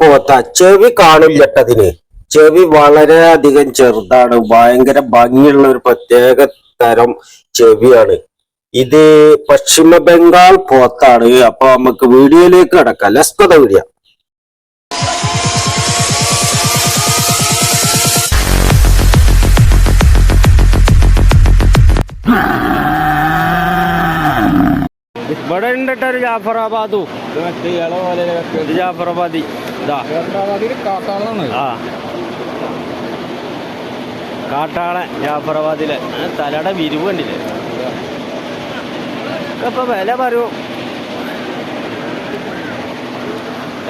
പോത്ത ചെവി കാണില്ലട്ടതിന്. ചെവി വളരെ അധികം ചെറുതാണ്. ഭയങ്കര ഭംഗിയുള്ള ഒരു പ്രത്യേക തരം ചെവിയാണ്. ഇത് പശ്ചിമ ബംഗാൾ പോത്താണ്. അപ്പൊ നമുക്ക് വീഡിയോയിലേക്ക് കിടക്കാം. ലസ്കത വീഡിയോ ഇവിടെ ഉണ്ടിട്ടൊരു ജാഫറാബാദു. ജാഫറാബാദി. ഇതാ. ആ. കാട്ടാളൻ ജാഫറാബാദിലെ തലയുടെ വിരിവ് കണ്ടില്ലേ? ഇപ്പൊ വില പറയൂ.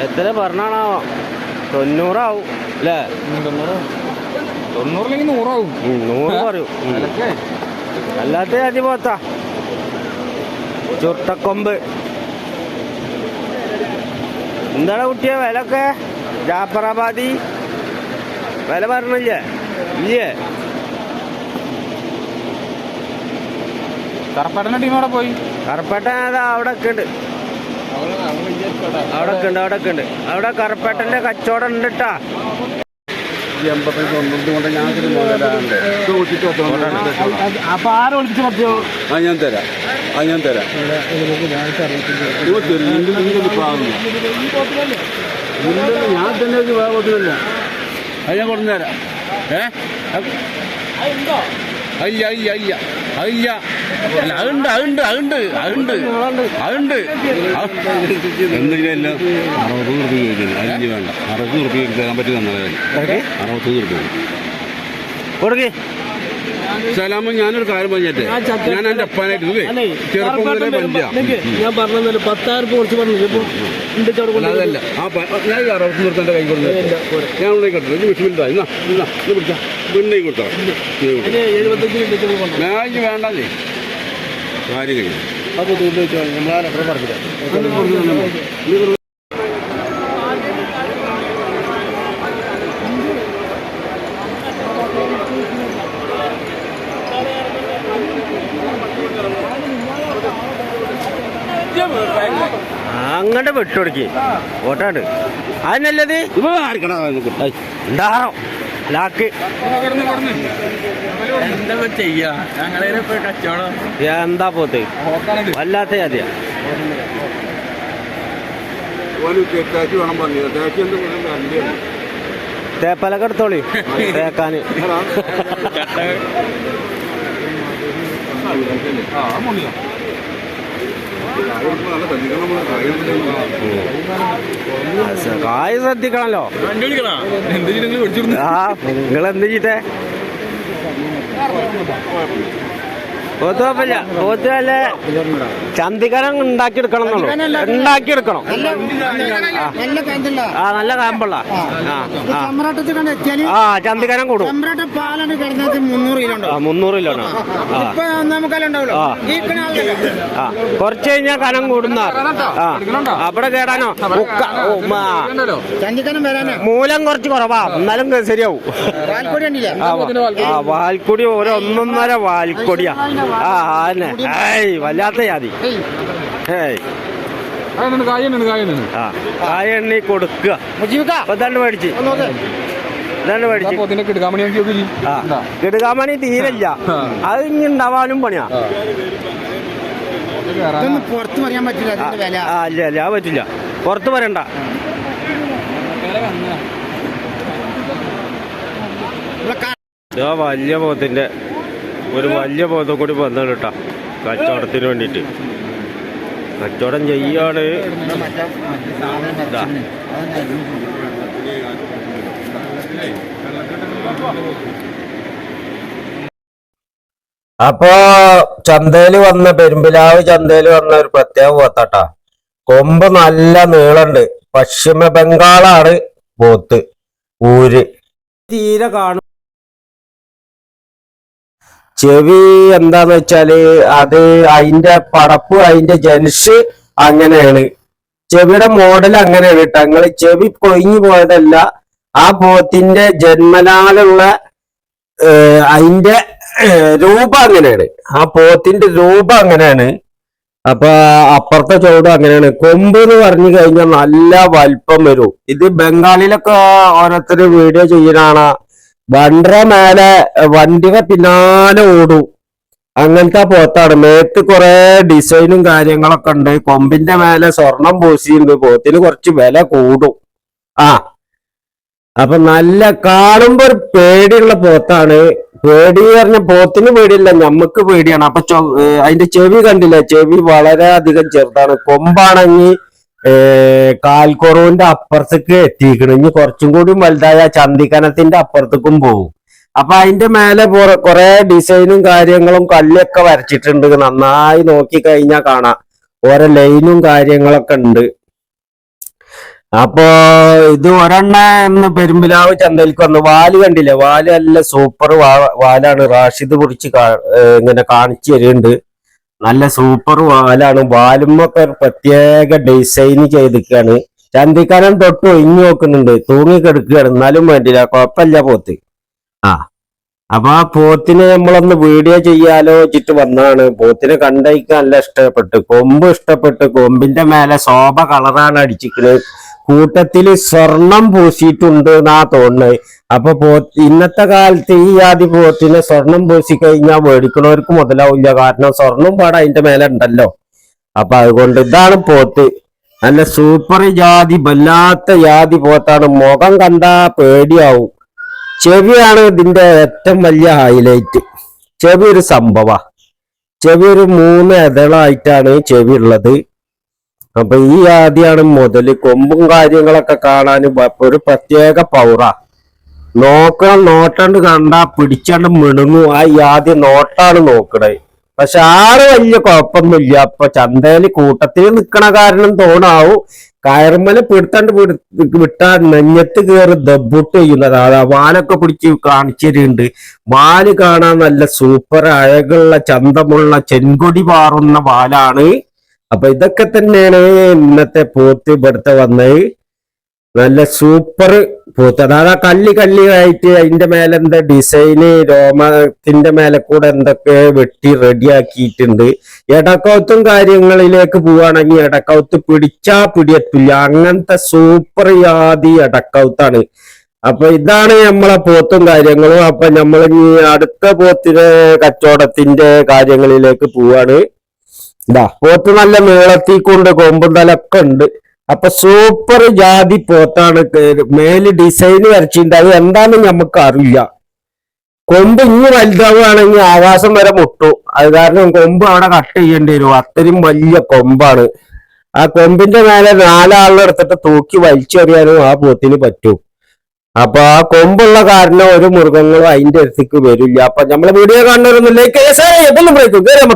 എത്ര പറഞ്ഞാണാവോ? തൊണ്ണൂറാവും അല്ലേ? തൊണ്ണൂറില്ലെങ്കിൽ നൂറാവും. നൂറ് പറയൂ. അല്ലാത്ത അതി പോത്താ. ചുട്ടക്കൊമ്പ് എന്താണ് കുട്ടിയെ വില ഒക്കെ ജാഫറാബാദി. വില പറഞ്ഞില്ലേ? ഇല്ലേ? കറപ്പടന ടീം അവിടെ പോയി. കറപ്പേട്ടൻ അതാ അവിടെ ഒക്കെ ഉണ്ട്. അവിടെ ഒക്കെ ഉണ്ട് അവിടെ ഒക്കെ ഉണ്ട്. അവിടെ കറുപ്പേട്ടന്റെ കച്ചവടം ഉണ്ട് ട്ടാ അപ്പോൾ ആരെ വിളിച്ചു പറ്റിയോ ആ ഞാൻ തരാം. ആ ഞാൻ തരാം. ഇഞ്ചിൽ ഇഞ്ചിൽ പാകുന്നു ഞാൻ തന്നെ ഒരു പാകത്തിനല്ല അത് ഞാൻ കൊണ്ടുതരാം ഏ? അയ്യ അയ്യ അയ്യ. അയ്യ. അല്ല, അതുണ്ട് അതുണ്ട് അതുണ്ട് അതുണ്ട്. അതുണ്ട്. എന്തെങ്കിലും അറുപത് റുപ്യ അഞ്ച് വേണ്ട. അറുപത് റുപ്യ തരാൻ പറ്റി അറുപത് റുപ്യ കൊടുക്കേ. സലാമ ഞാനൊരു കാര്യം പറഞ്ഞിട്ട്. ഞാൻ എന്റെ അപ്പാനായിട്ട് ചെറുപ്പം മുതലേ ഞാൻ പറഞ്ഞല്ലോ പത്തായിരം രൂപ കുറച്ച് പറഞ്ഞു. അതല്ല. ആ ഞാൻ അറുപത്തി നിർത്തന്റെ കൈ കൊടുത്തു ഞാൻ ഉള്ളിൽ കണ്ടു ഇത്. വിഷമില്ല എന്നാ എന്നാ ഇത് പിടിച്ചാ. പിന്നെ കൊടുത്താൽ ഇനി വേണ്ടേ കാര്യം കഴിഞ്ഞു അപ്പൊ തീർന്നു വെച്ചോ നമ്മളാ. ലെറ്റർ പറഞ്ഞില്ല അങ്ങോട്ട് വിട്ടുകൊടുക്കി ഓട്ടാണ്ട് അതിനല്ലത്? ഇവ ആർക്കടാ ഉണ്ടാറോ ലാക്ക് എന്താ ചെയ്യാ? ഞങ്ങളെ കച്ചവടം. എന്താ പോത്ത്? വല്ലാത്ത ജാതിയാ. തേപ്പലൊക്കെ എടുത്തോളി. തേക്കാന്. ആ കല്ലിക്കണം കായ് ശ്രദ്ധിക്കണല്ലോ. ആ നിങ്ങൾ എന്ത് ചെയ്തേ പോത്ത് വല്ല ചന്തികരം ഉണ്ടാക്കിയെടുക്കണം എന്നുള്ളൂ. ഉണ്ടാക്കിയെടുക്കണം. ആ. നല്ല കാമ്പുള്ള. ആ. ചന്തികരം കൂടും. കൊറച്ച് മുന്നൂറ് കിലോ ആ കുറച്ച് കഴിഞ്ഞാൽ കനം കൂടുന്ന അവിടെ കേടാനോ? മൂലം കുറച്ച് കുറവാ. എന്നാലും ശരിയാവും. ആ വാൽക്കൊടി ഓരോ ഒന്നൊന്നര വാൽക്കൊടിയാ ആ ഏയ് വല്ലാത്ത ജാതി. ഏയ്. ആ എണ്ണി കൊടുക്കുക. മേടിച്ച്. മേടിച്ച്. ആ കിടുകാമണി തീരല്ല അത് ഇനി ഉണ്ടാവാനും പണിയാ. പുറത്ത് പറയാൻ പറ്റില്ല ആ ഇല്ല ഇല്ല അത് പറ്റില്ല. പുറത്ത് ഇതാ വലിയ പോത്തിന്റെ ഒരു വലിയ ബോധം കൂടി വന്നു കേട്ടാ. കച്ചവടത്തിന് വേണ്ടിട്ട് കച്ചവടം ചെയ്യാണ്. അപ്പോ ചന്തയിൽ വന്ന പെരുമ്പിലാവ് ചന്തയിൽ വന്ന ഒരു പ്രത്യേക പോത്താട്ടാ. കൊമ്പ് നല്ല നീളണ്ട്. പശ്ചിമ ബംഗാളാണ് പോത്ത്. ഊര്. തീരെ കാണും. ചെവി എന്താന്ന് വെച്ചാൽ അത് അതിന്റെ പടപ്പ് അതിന്റെ ജനുസ് അങ്ങനെയാണ്. ചെവിയുടെ മോഡൽ അങ്ങനെയാണ് കേട്ടോ. നിങ്ങൾ ചെവി കൊഴിഞ്ഞു പോയതല്ല ആ പോത്തിന്റെ ജന്മനാലുള്ള അതിന്റെ രൂപം അങ്ങനെയാണ്. ആ പോത്തിന്റെ രൂപം അങ്ങനെയാണ്. അപ്പൊ അപ്പുറത്തെ ചുവടും അങ്ങനെയാണ്. കൊമ്പ് എന്ന് പറഞ്ഞു കഴിഞ്ഞാൽ നല്ല വലിപ്പം വരും. ഇത് ബംഗാളിലൊക്കെ ഓരോരുത്തർ വീഡിയോ ചെയ്യണാണ് വണ്ടിയുടെ മേലെ വണ്ടിയുടെ പിന്നാലെ ഓടും. അങ്ങനത്തെ പോത്താണ്. മേത്ത് കുറെ ഡിസൈനും കാര്യങ്ങളൊക്കെ ഉണ്ട്. കൊമ്പിന്റെ മേലെ സ്വർണം പൂശിയുണ്ട്. പോത്തിന് കുറച്ച് വില കൂടും. ആ. അപ്പൊ നല്ല കാണുമ്പോ ഒരു പേടിയുള്ള പോത്താണ്. പേടി പറഞ്ഞ പോത്തിന് പേടിയില്ല നമുക്ക് പേടിയാണ്. അപ്പൊ അതിന്റെ ചെവി കണ്ടില്ല? ചെവി വളരെ അധികം ചെറുതാണ്. കൊമ്പാണെങ്കിൽ കാൽക്കുറവിന്റെ അപ്പുറത്തേക്ക് എത്തിക്കണം ഇനി കുറച്ചും കൂടി വലുതായ ചന്തിക്കനത്തിന്റെ അപ്പുറത്തേക്കും പോകും അപ്പൊ അതിന്റെ മേലെ കുറെ ഡിസൈനും കാര്യങ്ങളും കല്ലൊക്കെ വരച്ചിട്ടുണ്ട്. നന്നായി നോക്കി കഴിഞ്ഞാൽ കാണാം. ഓരോ ലൈനും കാര്യങ്ങളൊക്കെ ഉണ്ട്. അപ്പോ ഇത് ഒരെണ്ണ പെരുമ്പിലാവ് ചന്തയിലേക്ക് വന്നു. വാൽ കണ്ടില്ലേ? വാൽ നല്ല സൂപ്പർ വാലാണ്. റാഷിദ് കുറിച്ച് ഇങ്ങനെ കാണിച്ചു തരുന്നുണ്ട്. നല്ല സൂപ്പർ വാലാണ്. വാലുമൊക്കെ പ്രത്യേക ഡിസൈൻ ചെയ്തിരിക്കുകയാണ്. ചന്തിക്കാനം തൊട്ട് ഒഴിഞ്ഞു നോക്കുന്നുണ്ട്. തൂങ്ങി കിടക്കുകയാണ്. എന്നാലും വേണ്ടില്ല കുഴപ്പമില്ല പോത്ത്. ആ. അപ്പൊ ആ പോത്തിനെ നമ്മളൊന്ന് വീഡിയോ ചെയ്യാലോ വെച്ചിട്ട് വന്നതാണ്. പോത്തിനെ കണ്ടയിക്കാൻ നല്ല ഇഷ്ടപ്പെട്ടു. കൊമ്പ് ഇഷ്ടപ്പെട്ടു. കൊമ്പിന്റെ മേലെ ശോഭ കളറാണ് അടിച്ചിരിക്കുന്നത് കൂട്ടത്തിൽ സ്വർണം പൂശിയിട്ടുണ്ട് എന്നാ തോന്നുന്നത്. അപ്പൊ പോ ഇന്നത്തെ കാലത്ത് ഈ ആദ്യ പോത്തിനെ സ്വർണം പൂശി കഴിഞ്ഞാൽ മേടിക്കണവർക്ക് മുതലാവില്ല. കാരണം സ്വർണം പാട അതിന്റെ മേലെ ഉണ്ടല്ലോ. അപ്പൊ അതുകൊണ്ട് ഇതാണ് പോത്ത്. നല്ല സൂപ്പർ ജാതി വല്ലാത്ത ജാതി പോത്താണ്. മുഖം കണ്ടാ പേടിയാവും. ചെവിയാണ് ഇതിന്റെ ഏറ്റവും വലിയ ഹൈലൈറ്റ് ചെവി ഒരു സംഭവ. ചെവി ഒരു മൂന്ന് എതളായിട്ടാണ് ചെവി ഉള്ളത് അപ്പൊ ഈ ആദ്യമാണ് മുതൽ കൊമ്പും കാര്യങ്ങളൊക്കെ കാണാൻ ഒരു പ്രത്യേക പൗറ. നോക്കണം നോട്ടണ്ട് കണ്ട പിടിച്ചണ്ട് മിണുങ്ങും. ആ ആദ്യം നോട്ടാണ് നോക്കണേ. പക്ഷെ ആറ് വലിയ കുഴപ്പമൊന്നുമില്ല. അപ്പൊ ചന്തയിൽ കൂട്ടത്തിൽ നിൽക്കണ കാരണം തോണാവും കയർമല പിടുത്താണ്ട് വിട്ടാൽ വിട്ടാ നെഞ്ഞത്ത് കയറി ദബ്ബുട്ട് ചെയ്യുന്നത്. അതാ വാലൊക്കെ പിടിച്ച് കാണിച്ചിട്ടുണ്ട് വാൽ കാണാൻ നല്ല സൂപ്പർ അഴകുള്ള ചന്തമുള്ള ചെൻകൊടി പാറുന്ന വാലാണ് അപ്പൊ ഇതൊക്കെ തന്നെയാണ് ഇന്നത്തെ പോത്ത് ഇവിടുത്തെ വന്നത്. നല്ല സൂപ്പർ പോത്ത്. അതായത് ആ കല്ലി ആയിട്ട് അതിന്റെ മേലെ എന്താ ഡിസൈന് രോമത്തിന്റെ മേലെ കൂടെ എന്തൊക്കെ വെട്ടി റെഡിയാക്കിയിട്ടുണ്ട് എടക്കൗത്തും കാര്യങ്ങളിലേക്ക് പോവുകയാണെങ്കിൽ എടക്കൗത്ത് പിടിച്ചാ പിടിയത്തില്ല. അങ്ങനത്തെ സൂപ്പർ യാതി എടക്കൗത്താണ് അപ്പൊ ഇതാണ് നമ്മളെ പോത്തും കാര്യങ്ങളും. അപ്പൊ നമ്മൾ അടുത്ത പോത്തിന്റെ കച്ചവടത്തിന്റെ കാര്യങ്ങളിലേക്ക് പോവാണ്. ഇതാ പോത്ത് നല്ല നീളത്തി കൊണ്ട് കൊമ്പും തലൊക്കെ ഉണ്ട്. അപ്പൊ സൂപ്പർ ജാതി പോത്താണ് മേൽ ഡിസൈൻ വരച്ചിട്ടുണ്ട്. അത് എന്താണെന്ന് നമുക്ക് അറിയില്ല കൊമ്പ് ഇനി വലുതാവുകയാണെങ്കിൽ ആകാശം വരെ മുട്ടും. അത് കാരണം കൊമ്പ് അവിടെ കട്ട് ചെയ്യേണ്ടി വരും. അത്രയും വലിയ കൊമ്പാണ്. ആ കൊമ്പിന്റെ മേലെ നാലാളെടുത്തിട്ട് തൂക്കി വലിച്ചെറിയാനും ആ പോത്തിന് പറ്റും. അപ്പൊ ആ കൊമ്പുള്ള കാരണം ഒരു മൃഗങ്ങളും അതിന്റെ അടുത്തേക്ക് വരില്ല. അപ്പൊ നമ്മളെ വീഡിയോ കാണുന്നവരൊന്നും ലൈക്ക് വീഡിയോ